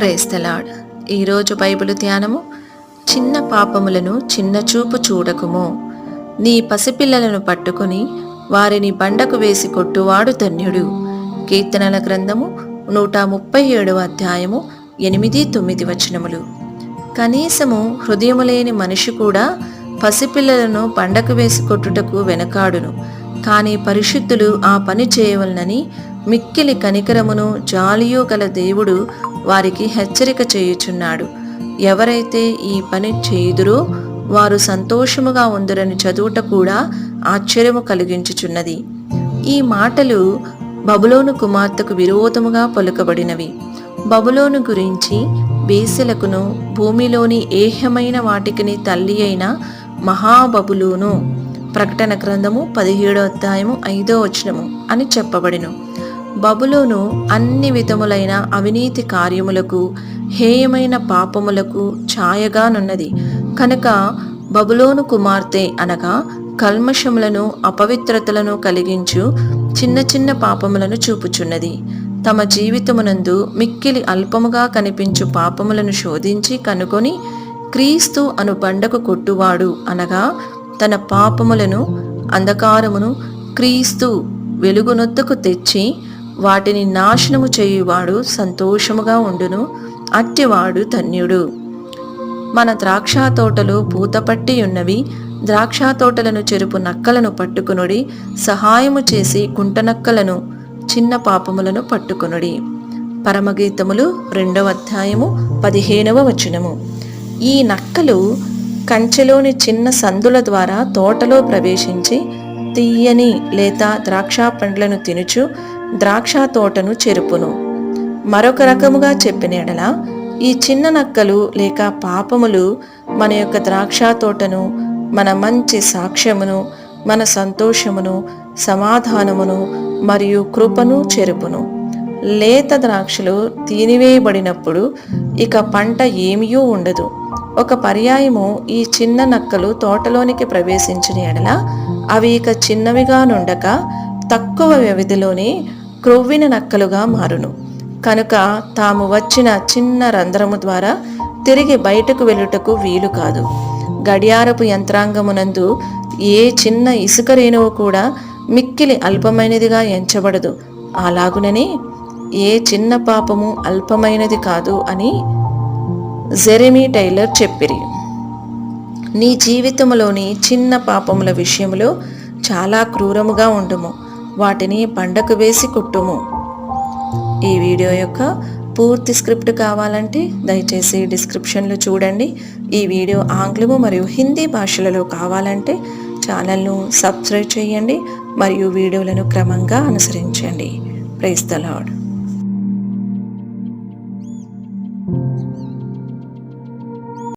Praise the Lord ఈరోజు Bible ధ్యానము చిన్న పాపములను చిన్న చూపు చూడకుము. నీ పసిపిల్లలను పట్టుకొని వారిని బండకు వేసి కొట్టువాడు ధన్యుడు. కీర్తనల గ్రంథము నూట ముప్పై ఏడవ అధ్యాయము ఎనిమిది తొమ్మిది వచనములు. కనీసము హృదయము లేని మనిషి కూడా పసిపిల్లలను పండకు వేసి కొట్టుటకు వెనకాడును. కానీ పరిశుద్ధులు ఆ పని చేయవలనని మిక్కిలి కనికరమును జాలియో గల దేవుడు వారికి హెచ్చరిక చేయుచున్నాడు. ఎవరైతే ఈ పని చేయుదురో వారు సంతోషముగా ఉందరని చదువుట కూడా ఆశ్చర్యము కలిగించుచున్నది. ఈ మాటలు బబులోను కుమార్తెకు విరోధముగా పలుకబడినవి. బబులోను గురించి బేసలకును భూమిలోని ఏహ్యమైన వాటికిని తల్లి అయిన మహాబబులోను ప్రకటన గ్రంథము పదిహేడో అధ్యాయము ఐదో వచనము అని చెప్పబడిను. బబులోను అన్ని విధములైన అవినీతి కార్యములకు హేయమైన పాపములకు ఛాయగానున్నది. కనుక బబులోను కుమార్తె అనగా కల్మషములను అపవిత్రతలను కలిగించు చిన్న చిన్న పాపములను చూపుచున్నది. తమ జీవితమునందు మిక్కిలి అల్పముగా కనిపించు పాపములను శోధించి కనుగొని క్రీస్తు అను బండకు కొట్టువాడు అనగా తన పాపములను అంధకారమును క్రీస్తు వెలుగునొద్దకు తెచ్చి వాటిని నాశనము చేయువాడు సంతోషముగా ఉండును అట్టివాడు ధన్యుడు. మన ద్రాక్ష తోటలు పూతపట్టి ఉన్నవి ద్రాక్ష తోటలను చెరుపు నక్కలను పట్టుకునుడి సహాయము చేసి గుంటనక్కలను చిన్న పాపములను పట్టుకునుడి. పరమగీతములు రెండవ అధ్యాయము పదిహేనవ వచనము. ఈ నక్కలు కంచెలోని చిన్న సందుల ద్వారా తోటలో ప్రవేశించి తీయని లేత ద్రాక్ష పండ్లను తినుచు ద్రాక్ష తోటను చెరుపును. మరొక రకముగా చెప్పిన ఎడల ఈ చిన్న నక్కలు లేక పాపములు మన యొక్క ద్రాక్ష తోటను మన మంచి సాక్ష్యమును మన సంతోషమును సమాధానమును మరియు కృపను చెరుపును. లేత ద్రాక్షలు తీనివేయబడినప్పుడు ఇక పంట ఏమీయూ ఉండదు. ఒక పర్యాయము ఈ చిన్న నక్కలు తోటలోనికి ప్రవేశించిన ఎడల అవి ఇక చిన్నవిగా నుండక తక్కువ వ్యవధిలోనే క్రొవ్విన నక్కలుగా మారును. కనుక తాము వచ్చిన చిన్న రంధ్రము ద్వారా తిరిగి బయటకు వెళ్ళుటకు వీలు కాదు. గడియారపు యంత్రాంగమునందు ఏ చిన్న ఇసుక రేణువు కూడా మిక్కిలి అల్పమైనదిగా ఎంచబడదు. అలాగుననే ఏ చిన్న పాపము అల్పమైనది కాదు అని జెరెమీ టైలర్ చెప్పిరి. నీ జీవితంలోని చిన్న పాపముల విషయంలో చాలా క్రూరముగా ఉండుము. వాటిని పండకు వేసి కుట్టుము. ఈ వీడియో యొక్క పూర్తి స్క్రిప్ట్ కావాలంటే దయచేసి డిస్క్రిప్షన్లో చూడండి. ఈ వీడియో ఆంగ్లము మరియు హిందీ భాషలలో కావాలంటే ఛానల్ను సబ్స్క్రైబ్ చేయండి మరియు వీడియోలను క్రమంగా అనుసరించండి. Praise the lord